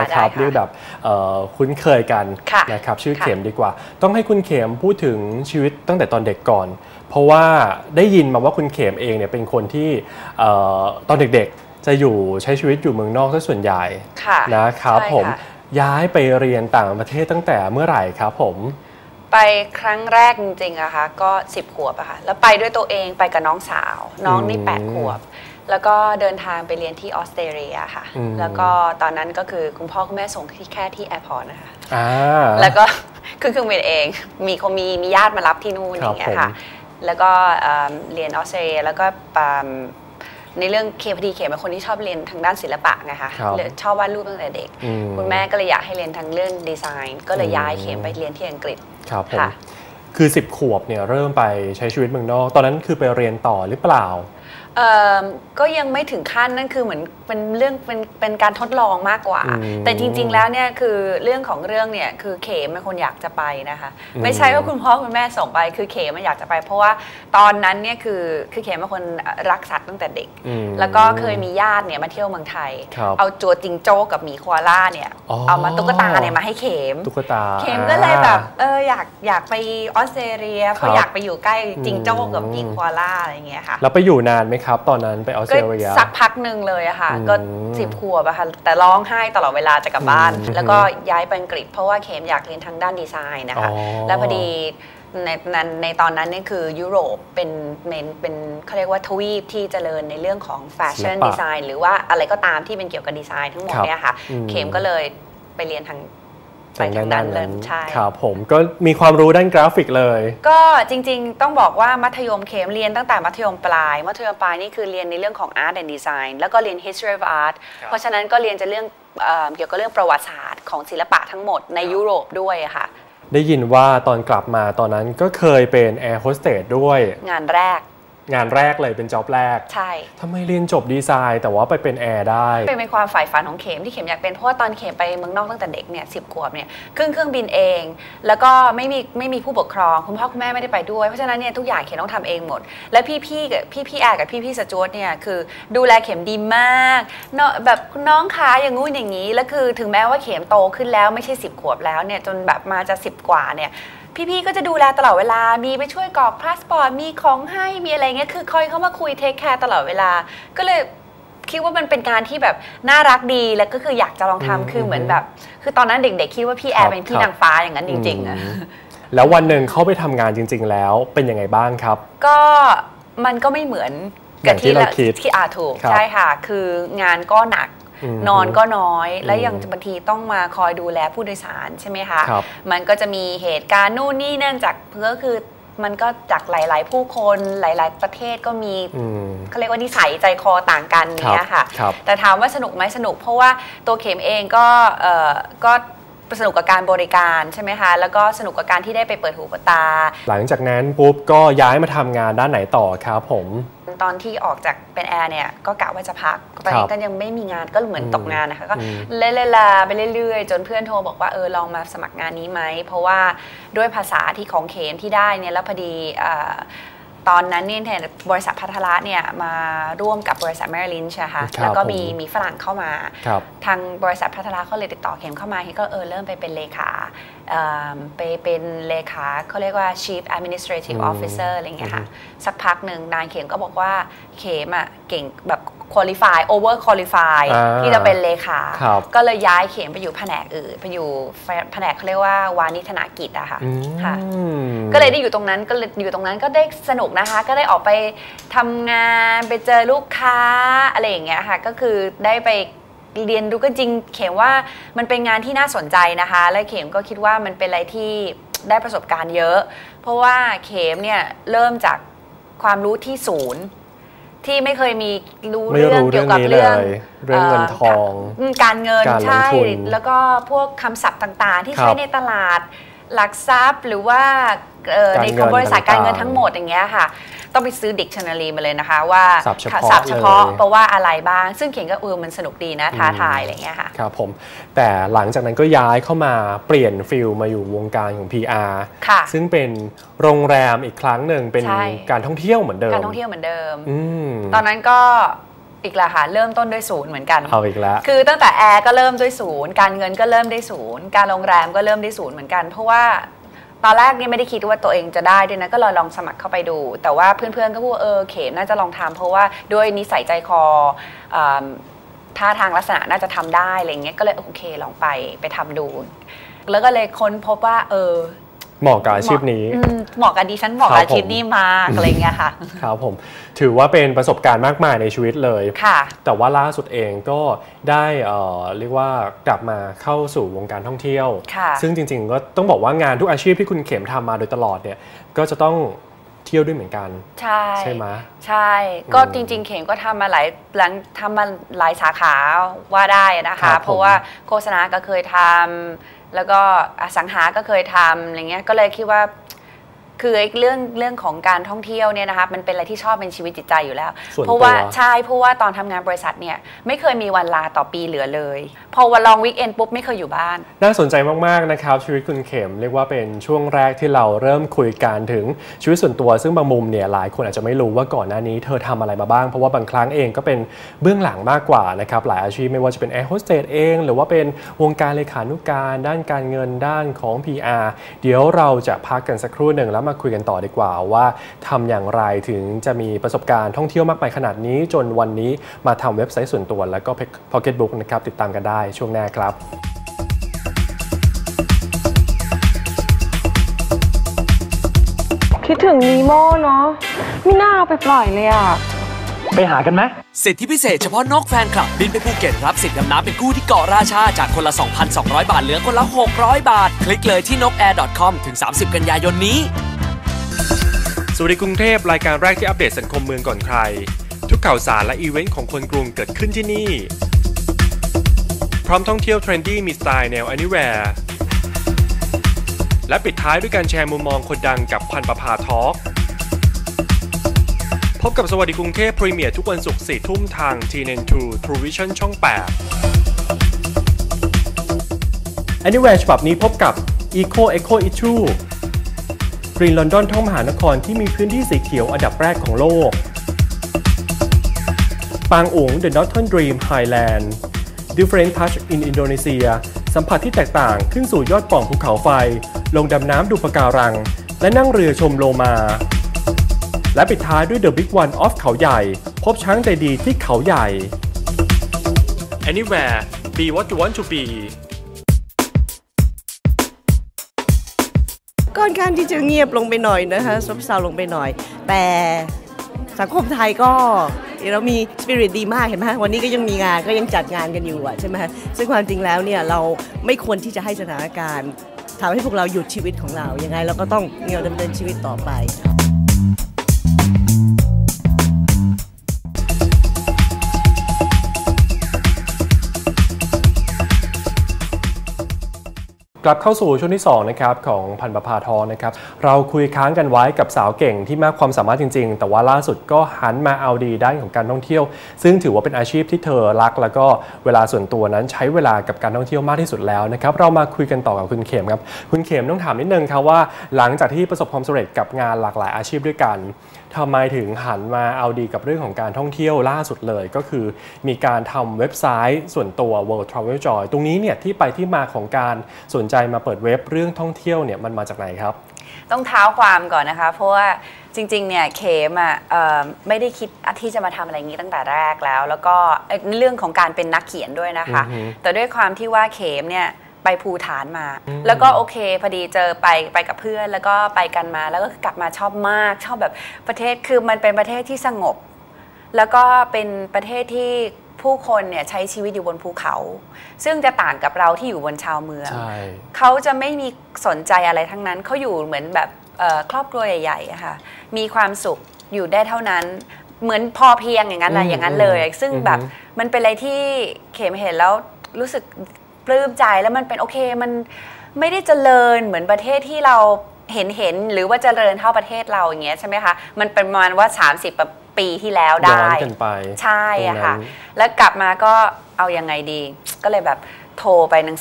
นะครับได้ค่ะเรียกแบบเอ่อคุ้นเคยกันค่ะนะครับชื่อค่ะเข็มดีกว่า ต้องให้คุณเข็มพูดถึงชีวิตตั้งแต่ตอนเด็กก่อน เพราะว่าได้ยินมาว่าคุณเข็มเองเนี่ยเป็นคนที่เอ่อตอนเด็กๆจะอยู่ใช้ชีวิตอยู่เมืองนอกซะส่วนใหญ่ค่ะนะครับใช่ผมค่ะย้ายไปเรียนต่างประเทศตั้งแต่เมื่อไหร่ครับผมไปครั้งแรกจริงๆอะค่ะก็ 10 ขวบอะค่ะแล้วไปด้วยตัวเองไปกับน้องสาว น้องนี่อืม8ขวบ แล้วก็เดินทางไปเรียนที่ออสเตรเลียค่ะ อืม แล้วก็ตอนนั้นก็คือคุณพ่อคุณแม่ส่งที่แค่ที่แอร์พอร์ตนะคะ อ่า แล้วก็ขึ้นเครื่องบินเอง มีเขามีมีญาติมารับที่นู่นคอรับย่างเงี้ยค่ะผมแล้วก็เอิ่มเรียนออสเตรเลียแล้วก็อืมในเรื่องเคพอดีเขมเป็นคนที่ชอบเรียนทางด้านศิลปะไงคะครับ เลยชอบวาดรูปตั้งแต่เด็ก อืมคุณแม่ก็เลยอยากให้เรียนทางเรื่องดีไซน์ ก็เลยอืมย้ายเขมไปเรียนที่อังกฤษ ครับผมค่ะ คือ 10 ขวบเนี่ยเริ่มไปใช้ชีวิตเมืองนอก ตอนนั้นคือไปเรียนต่อหรือเปล่าเอิ่ม ก็ยังไม่ถึงขั้นนั่นคือเหมือนเป็นเรื่องเป็นเป็นการทดลองมากกว่าอืมแต่จริง ๆ แล้วเนี่ยคือเรื่องของเรื่องเนี่ยคือเขมเป็นคนอยากจะไปนะคะอืมไม่ใช่ว่าคุณพ่อคุณแม่ส่งไป คือเขมมันอยากจะไป เพราะว่าตอนนั้นเนี่ยคือคือเขมเป็นคนรักสัตว์ตั้งแต่เด็กอืมแล้วก็เคยมีญาติเนี่ยมาเที่ยวเมืองไทยครับเอาจัวจิงโจ้กับหมีโคอาล่าเนี่ยอ๋อเอามาตุ๊กตาเนี่ยมาให้เขมตุ๊กตาเข็มก็เลยแบบเอออยากอยากไปออสเตรเลียเพครัราะบอยากไปอยู่ใกล้จิงโจ้กับอืมหมีโคอาล่าอะไรอย่างเงี้ยค่ะแล้วไปอยู่นานไหมครับตอนนั้นไปออสเตก็รเลียสักพักหนึ่งเลยอะค่ะอืมก็สิบขวบอะค่ะ แต่ร้องไห้ตลอดเวลาจะกลับบ้านอืมแล้วก็ย้ายไปอังกฤษเพราะว่าเข็มอยากเรียนทางด้านดีไซน์นะคะอ๋อแล้วพอดีในในในตอนนั้นเนี่ยคือยุโรปเป็นเป็นเป็นเขาเรียกว่าทวีปที่เจริญในเรื่องของแฟชั่นศิลปะดีไซน์หรือว่าอะไรก็ตามที่เป็นเกี่ยวกับดีไซน์ทั้งหมดครับเนี่ยค่ะอืมเข็มก็เลยไปเรียนทาง ไปทางด้านเลยใช่ครับผมก็มีความรู้ด้านกราฟิกเลย ก็จริงๆ ต้องบอกว่ามัธยมเขมเรียนตั้งแต่มัธยมปลาย มัธยมปลายนี่คือเรียนในเรื่องของ Art and Design แล้วก็เรียน History of Art ครับเพราะฉะนั้นก็เรียนจะเรื่องเอ่อเกี่ยวกับเรื่องประวัติศาสตร์ของศิลปะทั้งหมดในยุโรปด้วยอะค่ะได้ยินว่าตอนกลับมาตอนนั้นก็เคยเป็นแอร์โฮสเตสด้วย งานแรก งานแรกเลยเป็นจ็อบแรก ใช่ทำไมเรียนจบดีไซน์ แต่ว่าไปเป็นแอร์ได้ เป็นเป็นความใฝ่ฝันของเข็มที่เข็มอยากเป็นเพราะว่าตอนเข็มไปเมืองนอกตั้งแต่เด็กเนี่ยสิบขวบเนี่ยขึ้นเครื่องบินเอง แล้วก็ไม่มีไม่มีผู้ปกครองคุณพ่อคุณแม่ไม่ได้ไปด้วยเพราะฉะนั้นเนี่ยทุกอย่างเข็มต้องทำเองหมด และพี่ๆกับพี่ๆแอร์กับพี่ๆสจวตเนี่ยคือดูแลเข็มดีมากเนาะแบบคุณน้องขาอย่างงู้นอย่างนี้แล้วคือถึงแม้ว่าเข็มโตขึ้นแล้วไม่ใช่สิบขวบแล้วเนี่ยจนแบบมาจะสิบกว่าเนี่ย พี่ๆก็จะดูแลตลอดเวลา มีไปช่วยกรอกพาสปอร์ต มีของให้ มีอะไรเงี้ย คือคอยเข้ามาคุยเทคแคร์ตลอดเวลา ก็เลยคิดว่ามันเป็นการที่แบบน่ารักดี แล้วก็คืออยากจะลองอืมทำคือเหมือนแบบ คือตอนนั้นเด็กๆคิดว่าพี่แอครัร์บเป็นพี่ครับนางฟ้าอย่างนั้นจริงๆอะอืมแล้ววันหนึ่งเข้าไปทำงานจริง ๆ แล้วเป็นยังไงบ้างครับ ก็มันก็ไม่เหมือนอกัย่างที่เราคิดที่อาถูกครับใช่ค่ะ คืองานก็หนักอืม นอนก็น้อย และอืมยังบางทีต้องมาคอยดูแลผู้โดยสารใช่ไหมคะครับมันก็จะมีเหตุการณ์นู่นนี่เนื่องจากก็คือมันก็จากหลาย ๆ ผู้คนหลาย ๆ ประเทศก็มีอืมเขาเรียกว่านิสัยใจคอต่างกันเนี้ยค่ะครับแต่ถามว่าสนุกไหมสนุก เพราะว่าตัวเข็มเองก็เอ่อก็สนุกกับการบริการใช่ไหมคะ แล้วก็สนุกกับการที่ได้ไปเปิดหูเปิดตา หลังจากนั้นปุ๊บก็ย้ายมาทำงานด้านไหนต่อครับผม ตอนที่ออกจากเป็นแอร์เนี่ยก็กะว่าจะพักตอนครันี้บก็ยังไม่มีงานก็เหมือนอืมตกงานนะคะก็อืมเล่นๆลาไปเรื่อยๆ จนเพื่อนโทรบอกว่าเออลองมาสมัครงานนี้ไหม เพราะว่าด้วยภาษาที่ของเขมที่ได้เนี่ยแล้วพอดีเอ่อ ตอนนั้นเนี่ยเนี่ยบริษัทพัทละเนี่ยมาร่วมกับบริษัทแมริลินใช่ไหมคะครับแล้วก็มีผมมีฝรั่งเข้ามาครับทางบริษัทพัฒนาเขาเลยติดต่อเข็มเข้ามาเข็มก็เออเริ่มไปเป็นเลขาเอิ่มไปเป็นเลขาเขาเรียกว่า chief administrative อืม officer อะไรอย่างเงี้ยค่ะอืสักพักหนึ่งนายเข็มก็บอกว่าเข็มอะเก่งแบบ qualify over qualify อ่าที่จะเป็นเลขาครับก็เลยย้ายเข็มไปอยู่แผนกอื่นไปอยู่แผนกเขาเรียกว่าวานิธนากิจอะค่ะอืมค่ะ ก็เลยได้อยู่ตรงนั้นก็เลยอยู่ตรงนั้นก็ได้สนุกนะคะ ก็ได้ออกไปทำงานไปเจอลูกค้าอะไรอย่างเงี้ยค่ะก็คือได้ไปเรียนรู้ก็จริง เข็มว่ามันเป็นงานที่น่าสนใจนะคะ และเข็มก็คิดว่ามันเป็นอะไรที่ได้ประสบการณ์เยอะ เพราะว่าเข็มเนี่ยเริ่มจากความรู้ที่ศูนย์ ที่ไม่เคยมีรู้ไม่เรื่องรู้เกี่ยวกับเรื่เรื่อองงนี้เลยเรื่องเงินทองอืมการเงินการลงใช่ทุนแล้วก็พวกคำศัพท์ต่างๆ ที่ครับใช้ในตลาด หลักทรัพย์หรือว่าเอ่อการในเงินบริษัทการเงินต่างๆทั้งหมดอย่างเงี้ยค่ะ ต้องไปซื้อดิกชันนารีมาเลยนะคะ ว่าศัพท์เฉพาะศัพท์เฉพาะเลยเพราะว่าอะไรบ้าง ซึ่งเขียนก็เออมันสนุกดีนะท้าทายอะไรเงี้ยค่ะครับผมแต่หลังจากนั้นก็ย้ายเข้ามาเปลี่ยนฟิลมาอยู่วงการของ PR ค่ะซึ่งเป็นโรงแรมอีกครั้งหนึ่งเป็นใช่การท่องเที่ยวเหมือนเดิมการท่องเที่ยวเหมือนเดิมอืมตอนนั้นก็ อีกและค่ะเริ่มต้นด้วยศูนย์เหมือนกันเอาอีกแล้วคือตั้งแต่แอร์ก็เริ่มด้วยศูนย์การเงินก็เริ่มได้ศูนย์การโรงแรมก็เริ่มได้ศูนย์เหมือนกัน เพราะว่าตอนแรกนี่ไม่ได้คิดว่าตัวเองจะได้ด้วยนะก็เลยลองสมัครเข้าไปดู แต่ว่าเพื่อนๆก็พูดว่าเออเขมน่าจะลองทำเพราะว่าด้วยนิสัยใจคออ่าท่าทางลักษณะน่าจะทำได้อะไรเงี้ยก็เลยโอเคลองไปไปทำดู แล้วก็เลยค้นพบว่าเออ เหมาะกับอาชีพนี้อืมเหมาะกับดิฉันเหมาะคกับรับอาชีพนี้มากอะไรเงี้ยค่ะครับผมถือว่าเป็นประสบการณ์มากมายในชีวิตเลยค่ะ แต่ว่าล่าสุดเองก็ได้เอ่อเรียกว่ากลับมาเข้าสู่วงการท่องเที่ยวค่ะซึ่งจริงๆก็ต้องบอกว่างานทุกอาชีพที่คุณเข็มทำมาโดยตลอดเนี่ยก็จะต้อง เที่ยวด้วยเหมือนกัน ใช่ใช่ไหมใช่ ก็อืมจริงๆ เข็มก็ทำมาหลายหลังทำมาหลายสาขาว่าได้นะครัคะบผมเพราะว่าโฆษณาก็เคยทำแล้วก็อสังหาก็เคยทำอะไรเงี้ยก็เลยคิดว่า คือไอ้เรื่องเรื่องของการท่องเที่ยวเนี่ยนะคะมันเป็นอะไรที่ชอบเป็นชีวิตจิตใจอยู่แล้วส่วนเพราะว่าตัวใช่เพราะว่าตอนทำงานบริษัทเนี่ยไม่เคยมีวันลาต่อปีเหลือเลย พอวันลองวิกเอนปุ๊บไม่เคยอยู่บ้าน น่าสนใจมาก ๆ นะครับ ชีวิตคุณเข็มเรียกว่าเป็นช่วงแรกที่เราเริ่มคุยกันถึงชีวิตส่วนตัว ซึ่งบางมุมเนี่ยหลายคนอาจจะไม่รู้ว่าก่อนหน้านี้เธอทำอะไรมาบ้าง เพราะว่าบางครั้งเองก็เป็นเบื้องหลังมากกว่านะครับหลายอาชีพไม่ว่าจะเป็นแอร์โฮสเตสเอง หรือว่าเป็นวงการเลขานุการ ด้านการเงินด้านของ PR เดี๋ยวเราจะพักกันสักครู่หนึ่งแล้วมาคุยกันต่อดีกว่าว่าทำอย่างไรถึงจะมีประสบการณ์ท่องเที่ยวมากมายขนาดนี้ จนวันนี้มาทำเว็บไซต์ส่วนตัว แล้วก็ Pocketbook นะครับติดตามกันได้ช่วงหน้าครับคิดถึงนีโม่เนาะไม่น่าเอาไปปล่อยเลยอะไปหากันไหมสิทธิพิเศษเฉพาะนกแฟนคลับ บินไปภูเก็ตรับสิทธิ์ดำน้ำเป็นกู้ที่เกาะราชา จากคนละ 2,200 บาทเหลือคนละ 600 บาท คลิกเลยที่ nokair.com ถึง 30 กันยายนนี้ สวัสดีกรุงเทพรายการแรกที่อัปเดตสังคมเมืองก่อนใคร ทุกข่าวสารและอีเวนต์ของคนกรุงเกิดขึ้นที่นี่ พร้อมท่องเที่ยวเทรนดี้มีสไตล์แนว Anywhere และปิดท้ายด้วยการแชร์มุมมองคนดังกับพันประภาทอล์กพบกับสวัสดีกรุงเทพพรีเมียร์ทุกวันศุกร์4ทุ่มทาง TN2 True Vision ช่อง 8 Anywhere ฉบับนี้พบกับ Eco Eco Issue กรีนลอนดอนท่องมหานครที่มีพื้นที่สีเขียวอันดับแรกของโลก ปางอุ๋ง The Northern Dream Highland Different Touch in Indonesia สัมผัสที่แตกต่างขึ้นสู่ยอดป่องภูเขาไฟ ลงดำน้ำดูปะการัง และนั่งเรือชมโลมา และปิดท้ายด้วย The Big One of เขาใหญ่ พบช้างใจดีที่เขาใหญ่ Anywhere be what you want to be ค่อนข้างที่จะเงียบลงไปหน่อยนะคะซบเซาลงไปหน่อย แต่สังคมไทยก็เรามีสปิริตดีมากเห็นไหมวันนี้ก็ยังมีงานก็ยังจัดงานกันอยู่อะใช่ไหมซึ่งความจริงแล้วเนี่ยเราไม่ควรที่จะให้สถานการณ์ทำให้พวกเราหยุดชีวิตของเรายังไงเราก็ต้องเงียวดำเนินชีวิตต่อไป กลับเข้าสู่ช่วงที่2นะครับของพันประพาทองนะครับเราคุยค้างกันไว้กับสาวเก่งที่มากความสามารถจริง ๆ แต่ว่าล่าสุดก็หันมาเอาดีด้านของการท่องเที่ยว ซึ่งถือว่าเป็นอาชีพที่เธอรัก แล้วก็เวลาส่วนตัวนั้นใช้เวลากับการท่องเที่ยวมากที่สุดแล้วนะครับเรามาคุยกันต่อกับคุณเขมครับคุณเขมต้องถามนิดนึงครับว่า หลังจากที่ประสบความสำเร็จกับงานหลากหลายอาชีพด้วยกันทำไมถึงหันมาเอาดีกับเรื่องของการท่องเที่ยวล่าสุดเลย ก็คือมีการทำเว็บไซต์ส่วนตัว World Travel Joy ตรงนี้เนี่ยที่ไปที่มาของการสนใจมาเปิดเว็บเรื่องท่องเที่ยวเนี่ยมันมาจากไหนครับ ต้องเท้าความก่อนนะคะ เพราะว่าจริงๆ เนี่ยเขมอะเอ่อไม่ได้คิดที่จะมาทำอะไรอย่างนี้ตั้งแต่แรกแล้ว แล้วก็เอ่อเรื่องของการเป็นนักเขียนด้วยนะคะอือฮึแต่ด้วยความที่ว่าเขมเนี่ยไปภูฐานมา แล้วก็โอเคพอดีเจอไปไปกับเพื่อน แล้วก็ไปกันมาแล้วก็กลับมาชอบมาก ชอบแบบประเทศคือมันเป็นประเทศที่สงบ แล้วก็เป็นประเทศที่ ผู้คนเนี่ยใช้ชีวิตอยู่บนภูเขา ซึ่งจะต่างกับเราที่อยู่บนชาวเมืองใช่เขาจะไม่มีสนใจอะไรทั้งนั้น เขาอยู่เหมือนแบบเอ่อครอบครัวใหญ่ๆอะค่ะ มีความสุขอยู่ได้เท่านั้น เหมือนพอเพียงอย่างนั้นแหละอืมอย่างนั้นเลย ซึ่งอืมแบบมันเป็นอะไรที่เขมเห็นแล้วรู้สึกปลื้มใจแล้วมันเป็นโอเคมันไม่ได้เจริญเหมือนประเทศที่เราเห็นเห็นหรือว่าเจริญเท่าประเทศเราอย่างเงี้ยใช่ไหมคะ มันเป็นประมาณว่า 30 ปีที่แล้วย้ได้อนกันไปใช่อะค่ะตรงนั้นแล้วกลับมาก็เอายังไงดี ก็เลยแบบโทรไปหนัง